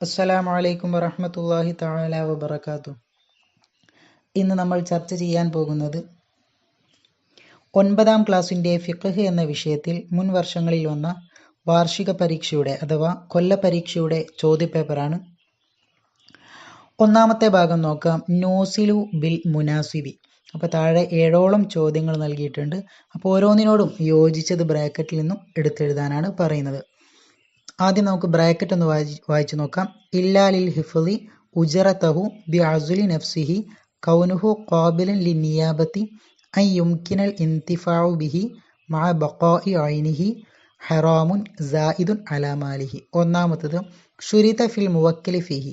അസ്സലാമു അലൈക്കും വറഹ്മത്തുള്ളാഹി താല വബർക്കാത്തു ഇന്ന് നമ്മൾ ചർച്ച ചെയ്യാൻ പോകുന്നത് ഒൻപതാം ക്ലാസ്സിന്റെ ഫിഖ്ഹ് എന്ന വിഷയത്തിൽ മുൻ വർഷങ്ങളിൽ വന്ന വാർഷിക പരീക്ഷയുടെ അഥവാ കൊല്ല പരീക്ഷയുടെ ചോദ്യപേപ്പറാണ്. ഒന്നാമത്തെ ഭാഗം നോക്കാം നോസിലു ബിൽ മുനാസിബി. അപ്പോൾ താഴെ ഏഴോളം ചോദ്യങ്ങൾ നൽകിയിട്ടുണ്ട്. അപ്പോൾ ഓരോന്നിനോടും യോജിച്ചത് ബ്രാക്കറ്റിൽ നിന്നും എടുത്തെഴുതാനാണ് പറയുന്നത്. ആദ്യം നമുക്ക് ബ്രാക്കറ്റ് ഒന്ന് വായിച്ച് വായിച്ചു നോക്കാം. ഇല്ലാലിൽ ഹിഫലി ഉജറത്തഹു ബി അസുലി നഫ്സിഹി കൗനുഹു ഖാബിലൻ ലി നിയാബത്തി ഐ യുംകിനൽ ഇന്തിഫാഉ ബിഹി മഅ ബഖാഇ ഐനിഹി ഹറാമുൻ സായിദുൻ അലാമാലിഹി ഒന്നാമത്തത് ഷുരിത ഫിൽ മുവക്കിലി ഫിഹി.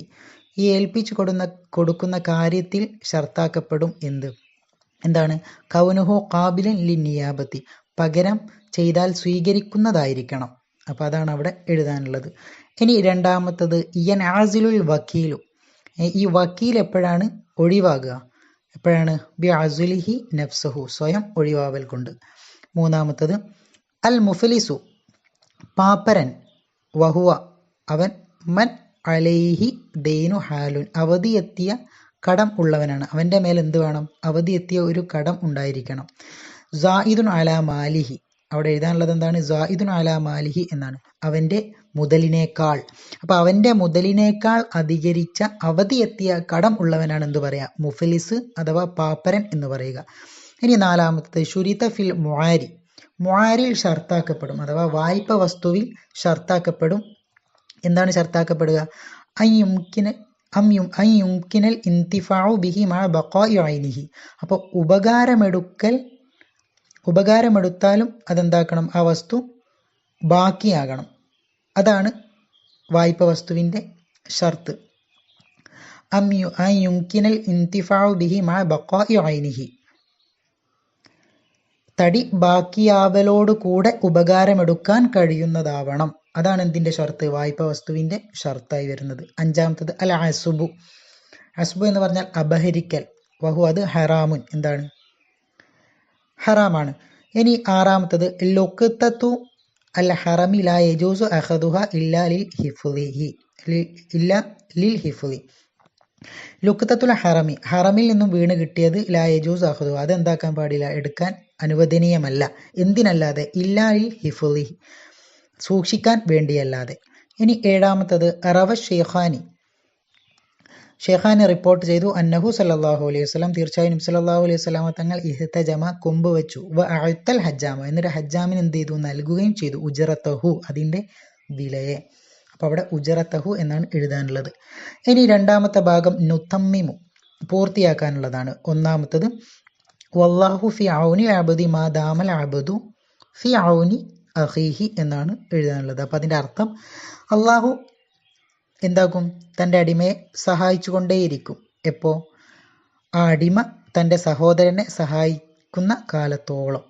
ഈ ഏൽപ്പിച്ചു കൊടുന്ന കൊടുക്കുന്ന കാര്യത്തിൽ ഷർത്താക്കപ്പെടും എന്ത്? എന്താണ്? കൗനുഹു ഖാബിലൻ ലി നിയാബത്തി. പകരം ചെയ്താൽ സ്വീകരിക്കുന്നതായിരിക്കണം. അപ്പോൾ അതാണ് അവിടെ എഴുതാനുള്ളത്. ഇനി രണ്ടാമത്തത് ഇയൻ ആസിലുൽ വക്കീലു. ഈ വക്കീൽ എപ്പോഴാണ്? ഒഴിവാകുക. എപ്പോഴാണ്? ബി അസുലിഹി നഫ്സഹു. സ്വയം ഒഴിവാവൽ കൊണ്ട്. മൂന്നാമത്തത് അൽ മുഫലിസു. പാപ്പരൻ. വഹുവ. അവൻ മൻ അലൈഹി ദൈനു ഹാലുൻ. അവധിയെത്തിയ കടം ഉള്ളവനാണ്. അവന്റെ മേൽ എന്ത് വേണം? അവധിയെത്തിയ ഒരു കടം ഉണ്ടായിരിക്കണം. സായിദുൻ അലാ മാലിഹി. അവിടെ എഴുതാനുള്ളത് എന്താണ്? സായിദുൻ അല മാലിഹി എന്നാണ്. അവന്റെ മുതലിനേക്കാൾ. അപ്പോൾ അവന്റെ മുതലിനേക്കാൾ അധികരിച്ച അവധിയെത്തിയ കടം ഉള്ളവനാണ് എന്ത് പറയുക? മുഫലിസ് അഥവാ പാപ്പരൻ എന്ന് പറയുക. ഇനി നാലാമത്തത് ഷുരിത ഫിൽ മുആരി മുആരിൽ ഷർത്താക്കപ്പെടും. അഥവാ വായ്പ വസ്തുവിൽ ഷർത്താക്കപ്പെടും. എന്താണ് ഷർത്താക്കപ്പെടുക? അയ്യുംകിന് അമ്യും അയ്യുംകിനൽ ഇന്തിഫാഉ ബിഹി മാ ബഖാഇ ഐനിഹി അപ്പോൾ ഉപകാരമെടുക്കൽ ഉപകാരമെടുത്താലും അതെന്താക്കണം? ആ വസ്തു ബാക്കിയാകണം. അതാണ് വായ്പ വസ്തുവിന്റെ ഷർത്ത്. അം യു യുംകിനൽ ഇന്തിഫാഉ ബിഹി മാ ബക്കോ ഐനിഹി. തടി ബാക്കിയാവലോട് കൂടെ ഉപകാരമെടുക്കാൻ കഴിയുന്നതാവണം. അതാണ് എന്തിന്റെ ഷർത്ത്? വായ്പ വസ്തുവിന്റെ ഷർത്തായി വരുന്നത്. അഞ്ചാമത്തത് അൽ അസുബു അസുബു എന്ന് പറഞ്ഞാൽ അപഹരിക്കൽ. വഹു അത് ഹറാമുൻ. എന്താണ്? ഹറാമാണ്. ഇനി ആറാമത്തത് ലൊക്കത്തു അൽ ഹറമി ലാ യജൂസു അഹദുഹ ലിൽ ഇല്ല ലിൽ ഹിഫുദി. ലുക്കത്തുൽ ഹറമി. ഹറമിൽ നിന്നും വീണ് കിട്ടിയത് ലാ യജൂസ് അഹദു അത് എന്താക്കാൻ പാടില്ല? എടുക്കാൻ അനുവദനീയമല്ല. എന്തിനല്ലാതെ? ഇല്ലാ ലിൽ ഹിഫുലി സൂക്ഷിക്കാൻ വേണ്ടിയല്ലാതെ. ഇനി ഏഴാമത്തത് റവ ഷെയ്ഖാനി. ഷെയ്ഖാനി റിപ്പോർട്ട് ചെയ്തു അന്നഹു സല്ലാഹു അലൈഹി വസ്ലാം തീർച്ചയായും സല്ലാഹു അലൈഹി വസ്ലാമ തങ്ങൾ ഇഹ്തജമ കൊമ്പ് വെച്ചു. അഴുത്തൽ ഹജ്ജാമ. എന്നിട്ട് ഹജ്ജാമിന് എന്ത് ചെയ്തു? നൽകുകയും ചെയ്തു. ഉജറത്തഹു അതിന്റെ വിലയെ. അപ്പോൾ അവിടെ ഉജറത്തഹു എന്നാണ് എഴുതാനുള്ളത്. ഇനി രണ്ടാമത്തെ ഭാഗം നുത്തമ്മിമു പൂർത്തിയാക്കാനുള്ളതാണ്. ഒന്നാമത്തത് വല്ലാഹു ഫി ഔനി ആബദി മാ ദാമൽ ആബദു ഫി ഔനി അഹീഹി എന്നാണ് എഴുതാനുള്ളത്. അപ്പോൾ അതിന്റെ അർത്ഥം അള്ളാഹു എന്താക്കും തന്റെ അടിമയെ സഹായിച്ചുകൊണ്ടേയിരിക്കും. എപ്പോ? ആ അടിമ തന്റെ സഹോദരനെ സഹായിക്കുന്ന കാലത്തോളം.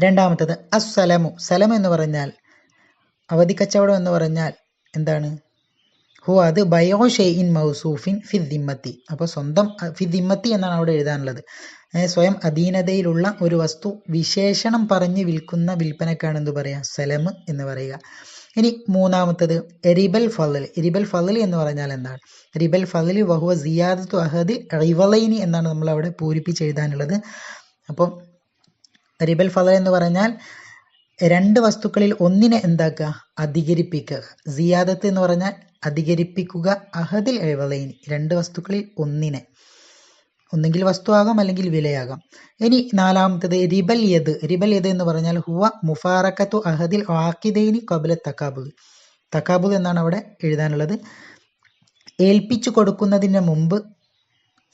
രണ്ടാമത്തത് അസ്സലമു. സലം എന്ന് പറഞ്ഞാൽ അവധി കച്ചവടം എന്ന് പറഞ്ഞാൽ എന്താണ്? ഹു അത് ബയോ ഷെയ്ൻ മൗസൂഫിൻ ഫിദ്ദിമ്മത്തി അപ്പോൾ സ്വന്തം ഫിദ്ദിമ്മത്തി എന്നാണ് അവിടെ എഴുതാനുള്ളത്. സ്വയം അധീനതയിലുള്ള ഒരു വസ്തു വിശേഷണം പറഞ്ഞ് വിൽക്കുന്ന വിൽപ്പനക്കാണെന്ന് പറയുക സലം എന്ന് പറയുക. ഇനി മൂന്നാമത്തത് എരിബൽ ഫലൽ. എരിബൽ ഫലൽ എന്ന് പറഞ്ഞാൽ എന്താണ്? എരിബൽ ഫലൽ വഹുവ സിയാദത്തു അഹദി റിവലൈനി എന്നാണ് നമ്മൾ അവിടെ പൂരിപ്പിച്ച് എഴുതാനുള്ളത്. അപ്പം എരിബൽ ഫലൽ എന്ന് പറഞ്ഞാൽ രണ്ട് വസ്തുക്കളിൽ ഒന്നിനെ എന്താക്കുക? അധികരിപ്പിക്കുക. സിയാദത്ത് എന്ന് പറഞ്ഞാൽ അധികരിപ്പിക്കുക അഹദിൽ എഴുവലൈനി രണ്ട് വസ്തുക്കളിൽ ഒന്നിനെ. ഒന്നെങ്കിൽ വസ്തുവാകാം അല്ലെങ്കിൽ വിലയാകാം. ഇനി നാലാമത്തത് റിബൽ യദ്. റിബൽ യദ് എന്ന് പറഞ്ഞാൽ ഹുവ മുഫാറക്കത്തു അഹദിൽ ആക്കിദൈനി കബുല തക്കാബുൽ തക്കാബുൽ എന്നാണ് അവിടെ എഴുതാനുള്ളത്. ഏൽപ്പിച്ചു കൊടുക്കുന്നതിന് മുമ്പ്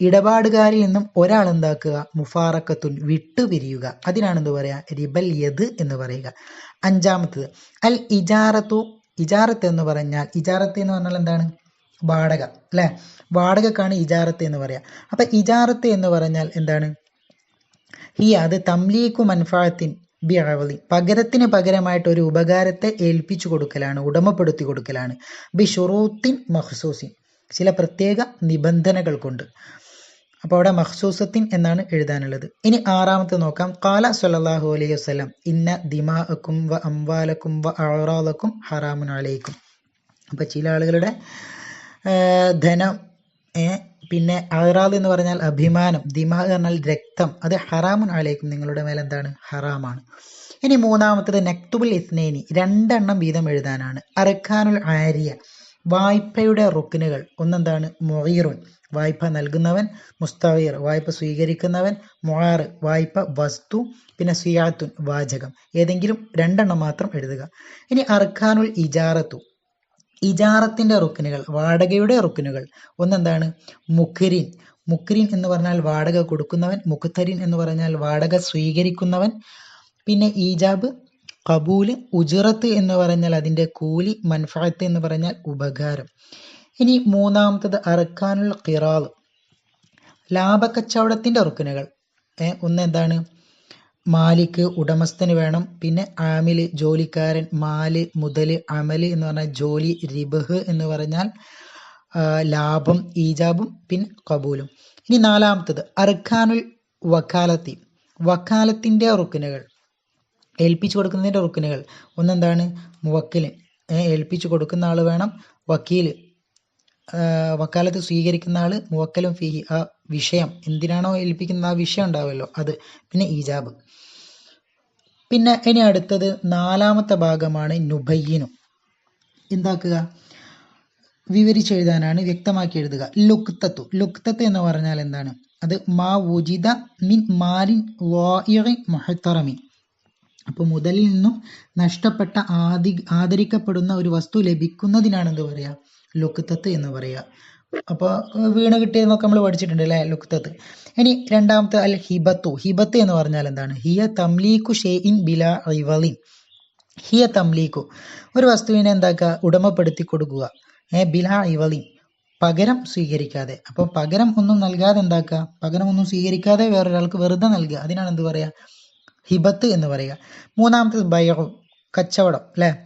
ഇടപാടുകാരിൽ നിന്നും ഒരാൾ എന്താക്കുക? മുഫാറക്കത്തുൻ വിട്ടുപിരിയുക അതിനാണ് എന്ത് പറയുക? റിബൽ യദ് എന്ന് പറയുക. അഞ്ചാമത്തത് അൽ ഇജാറത്തു ഇജാറത്ത് എന്ന് പറഞ്ഞാൽ ഇജാറത്ത് എന്ന് പറഞ്ഞാൽ എന്താണ്? വാടക അല്ലേ? വാടകക്കാണ് ഇജാറത്ത് എന്ന് പറയാം. അപ്പം ഇജാറത്ത് എന്ന് പറഞ്ഞാൽ എന്താണ്? ഹി അത് തംലീക്കു മൻഫാത്തിൻ ബി അവലി പകരത്തിന് പകരമായിട്ട് ഒരു ഉപകാരത്തെ ഏൽപ്പിച്ചു കൊടുക്കലാണ് ഉടമപ്പെടുത്തി കൊടുക്കലാണ്. ബി ഷുറൂത്തിൻ മഹ്സൂസിൻ ചില പ്രത്യേക നിബന്ധനകൾ കൊണ്ട്. അപ്പോൾ അവിടെ മഹ്സൂസത്തിൻ എന്നാണ് എഴുതാനുള്ളത്. ഇനി ആറാമത്തെ നോക്കാം. കാല സല്ലല്ലാഹു അലൈഹി വസല്ലം ഇന്ന ദിമാഅക്കും വ അംവാലക്കും വ അറാലക്കും ഹറാമുൻ അലൈക്കും. അപ്പോൾ ചില ആളുകളുടെ ധനം പിന്നെ അഹ്റാദ് എന്ന് പറഞ്ഞാൽ അഭിമാനം ദിമാഗ് പറഞ്ഞാൽ രക്തം അത് ഹറാമുൻ ആലേക്കും നിങ്ങളുടെ മേൽ എന്താണ് ഹറാമാണ്. ഇനി മൂന്നാമത്തത് നക്തുബുൽ ഇസ്നേനി രണ്ടെണ്ണം വീതം എഴുതാനാണ്. അറക്കാനുൽ ആര്യ വായ്പയുടെ റുക്കിനുകൾ ഒന്നെന്താണ്? മൊഹീറുൻ വായ്പ നൽകുന്നവൻ മുസ്തവീർ വായ്പ സ്വീകരിക്കുന്നവൻ മൊഹാർ വായ്പ വസ്തു പിന്നെ സിയാത്തുൻ വാചകം. ഏതെങ്കിലും രണ്ടെണ്ണം മാത്രം എഴുതുക. ഇനി അർഖാനുൽ ഇജാറത്തു ഇജാറത്തിന്റെ റുക്കിനുകൾ വാടകയുടെ റുക്കിനുകൾ. ഒന്നെന്താണ്? മുഖരിൻ. മുഖരിൻ എന്ന് പറഞ്ഞാൽ വാടക കൊടുക്കുന്നവൻ മുഖത്തരിൻ എന്ന് പറഞ്ഞാൽ വാടക സ്വീകരിക്കുന്നവൻ. പിന്നെ ഈജാബ് കബൂൽ ഉജറത്ത് എന്ന് പറഞ്ഞാൽ അതിന്റെ കൂലി മൻഫാത്ത് എന്ന് പറഞ്ഞാൽ ഉപകാരം. ഇനി മൂന്നാമത്തത് അർക്കാനുൽ കിറാവ് ലാഭക്കച്ചവടത്തിന്റെ റുക്കിനുകൾ. ഒന്ന് എന്താണ്? മാലിക്ക് ഉടമസ്ഥന് വേണം. പിന്നെ ആമിൽ ജോലിക്കാരൻ മാൽ മുതൽ അമൽ എന്ന് പറഞ്ഞാൽ ജോലി റിബഹ് എന്ന് പറഞ്ഞാൽ ലാഭം ഈജാബും പിന്നെ കബൂലും. ഇനി നാലാമത്തത് അർഖാനുൽ വക്കാലത്തി. വക്കാലത്തിന്റെ റുക്കിനുകൾ ഏൽപ്പിച്ചു കൊടുക്കുന്നതിന്റെ റുക്കിനുകൾ ഒന്നെന്താണ്? മുവക്കിൽ ഏൽപ്പിച്ചു കൊടുക്കുന്ന ആൾ വേണം. വക്കീൽ വക്കാലത്ത് സ്വീകരിക്കുന്ന ആൾ മുവക്കലും ഫിഹി. ആ വിഷയം. എന്തിനാണോ ഏൽപ്പിക്കുന്നത് ആ വിഷയം ഉണ്ടാവുമല്ലോ. അത് പിന്നെ ഈജാബ്. പിന്നെ ഇനി അടുത്തത് നാലാമത്തെ ഭാഗമാണ് നുബയ്യനു. എന്താക്കുക? വിവരിച്ചെഴുതാനാണ് വ്യക്തമാക്കി എഴുതുക ലുക്തത്തു. ലുക്തത്ത് എന്ന് പറഞ്ഞാൽ എന്താണ്? അത് മാ ഉജിത മിൻ മാലിൻ വായിറി മുഹത്തറമി. അപ്പോൾ മുതലിൽ നിന്നും നഷ്ടപ്പെട്ട ആദി ആദരിക്കപ്പെടുന്ന ഒരു വസ്തു ലഭിക്കുന്നതിനാണ് എന്ത് പറയുക? ലുക്തത്ത് എന്ന് പറയുക. അപ്പോൾ വീണ് കിട്ടിയതെന്നൊക്കെ നമ്മൾ പഠിച്ചിട്ടുണ്ട് അല്ലേ? ലുക്തത്ത്. ഇനി രണ്ടാമത്തെ അൽ ഹിബത്തു. ഹിബത്ത് എന്ന് പറഞ്ഞാൽ എന്താണ്? ഹിയ തംലീഖു ഷേ ഇൻ ബില റിവലിൻ ഹിയ തംലീഖു. ഒരു വസ്തുവിനെ എന്താക്കുക? ഉടമപ്പെടുത്തി കൊടുക്കുക. ഏ ബില ഇവലിൻ പകരം സ്വീകരിക്കാതെ. അപ്പോൾ പകരം ഒന്നും നൽകാതെ എന്താക്കുക? പകരം ഒന്നും സ്വീകരിക്കാതെ വേറൊരാൾക്ക് വെറുതെ നൽകുക. അതിനാണ് എന്ത് പറയുക? ഹിബത്ത് എന്ന് പറയുക. മൂന്നാമത്തത് ബയഹു കച്ചവടം. അല്ലേ?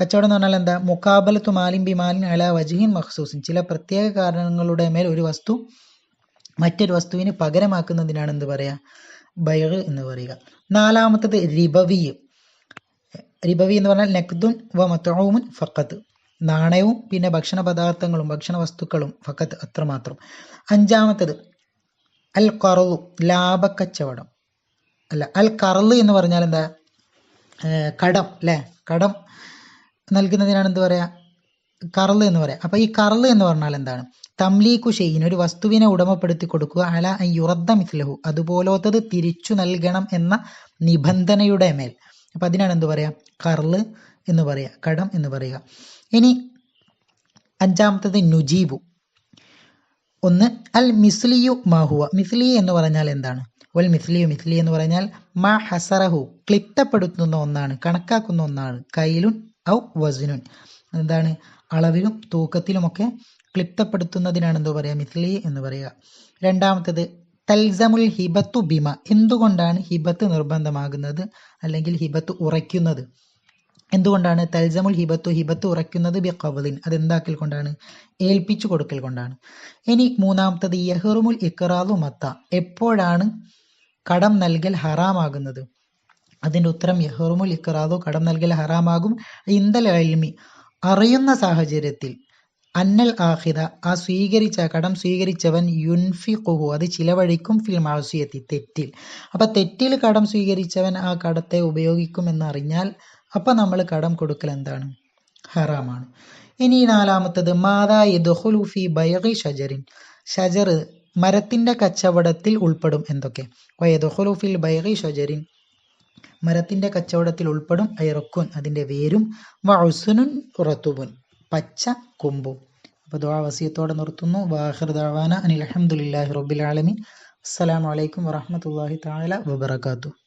കച്ചവടം എന്ന് പറഞ്ഞാൽ എന്താ? മുക്കാബലത്തു മാലിൻ ബി മാലിൻ അല വജീൻ മഖ്സൂസിൻ. ചില പ്രത്യേക കാരണങ്ങളുടെ മേൽ ഒരു വസ്തു മറ്റൊരു വസ്തുവിന് പകരമാക്കുന്നതിനാണ് എന്ത് പറയുക? ബയർ എന്ന് പറയുക. നാലാമത്തത് റിബവി. റിബവി എന്ന് പറഞ്ഞാൽ നഖ്ദുൻ വ മത്തൂമുൻ ഫക്കത്ത് നാണയവും പിന്നെ ഭക്ഷണ പദാർത്ഥങ്ങളും ഭക്ഷണ വസ്തുക്കളും ഫക്കത്ത് അത്രമാത്രം. അഞ്ചാമത്തത് അൽ കറു ലാഭക്കച്ചവടം. അല്ല അൽ കറൽ എന്ന് പറഞ്ഞാൽ എന്താ? കടം അല്ലേ കടം നൽകുന്നതിനാണ് എന്ത് പറയാ? കറൾ എന്ന് പറയാം. അപ്പൊ ഈ കറൾ എന്ന് പറഞ്ഞാൽ എന്താണ്? തംലീക്കു ഷെയ്യിൻ ഒരു വസ്തുവിനെ ഉടമപ്പെടുത്തി കൊടുക്കുക അല യുറദ്ദ മിസ്ലഹു അതുപോലത്തത് തിരിച്ചു നൽകണം എന്ന നിബന്ധനയുടെ മേൽ. അപ്പൊ അതിനാണ് എന്ത് പറയാ? കർൾ എന്ന് പറയാ കടം എന്ന് പറയുക. ഇനി അഞ്ചാമത്തത് നുജീബു. ഒന്ന് അൽ മിസ്ലിയു മാഹുവ മിസ്ലി എന്ന് പറഞ്ഞാൽ എന്താണ്? വൽ മിസ്ലിയു മിസ്ലി എന്ന് പറഞ്ഞാൽ മാ ഹസറഹു ക്ലിപ്തപ്പെടുത്തുന്ന ഒന്നാണ് കണക്കാക്കുന്ന ഒന്നാണ്. കൈലുൻ ഔ വസിനുൻ. എന്താണ്? അളവിലും തൂക്കത്തിലുമൊക്കെ ക്ലിപ്തപ്പെടുത്തുന്നതിനാണ് എന്തോ പറയുക? മിസ്ലി എന്ന് പറയുക. രണ്ടാമത്തത് തൽസമുൽ ഹിബത്തു ബിമ. എന്തുകൊണ്ടാണ് ഹിബത്ത് നിർബന്ധമാകുന്നത്? അല്ലെങ്കിൽ ഹിബത്ത് ഉറയ്ക്കുന്നത്? എന്തുകൊണ്ടാണ് തൽസമുൽ ഹിബത്തു ഹിബത്ത് ഉറയ്ക്കുന്നത്? ബി കവലിൻ അതെന്താക്കൽ കൊണ്ടാണ്? ഏൽപ്പിച്ചു കൊടുക്കൽ കൊണ്ടാണ്. ഇനി മൂന്നാമത്തത് യഹ്റുമുൽ ഇക്റാദു മത്ത. എപ്പോഴാണ് കടം നൽകൽ ഹറാമാകുന്നത്? അതിന്റെ ഉത്തരം യഹറുമുൽ ഇക്റാദു കടം നൽകൽ ഹറാമാകും. ഇന്ദൽ അൽമി അറിയുന്ന സാഹചര്യത്തിൽ അന്നൽ ആഹിദ ആ സ്വീകരിച്ച കടം സ്വീകരിച്ചവൻ യുൻഫിഖുഹു അത് ചിലവഴിക്കും ഫിൽ മാസിയത്തി തെറ്റിൽ. അപ്പം തെറ്റിൽ കടം സ്വീകരിച്ചവൻ ആ കടത്തെ ഉപയോഗിക്കും എന്നറിഞ്ഞാൽ അപ്പം നമ്മൾ കടം കൊടുക്കൽ എന്താണ്? ഹറാമാണ്. ഇനി നാലാമത്തത് മാതാ യദ്ഖുലു ബൈറി ഷജറിൻ. ഷജർ മരത്തിന്റെ കച്ചവടത്തിൽ ഉൾപ്പെടും എന്തൊക്കെ? വയദുഹുലുഫിൽ ഫിൽ ബൈഗി ഷജറിൻ. മരത്തിന്റെ കച്ചവടത്തിൽ ഉൾപ്പെടും. ഐറക്കുൻ അതിന്റെ വേരും. വഉസുനുൻ ഉറത്തുബുൻ. പച്ച കൊമ്പും. അപ്പോൾ ദുആ വസിയത്തോടെ നിർത്തുന്നു. വാഹിർ ദഅവാന അനിൽ അൽഹംദുലില്ലാഹി റബ്ബിൽ ആലമീൻ. അസ്സലാമു അലൈക്കും വറഹ്മത്തുള്ളാഹി തആല വബറകാതുഹു.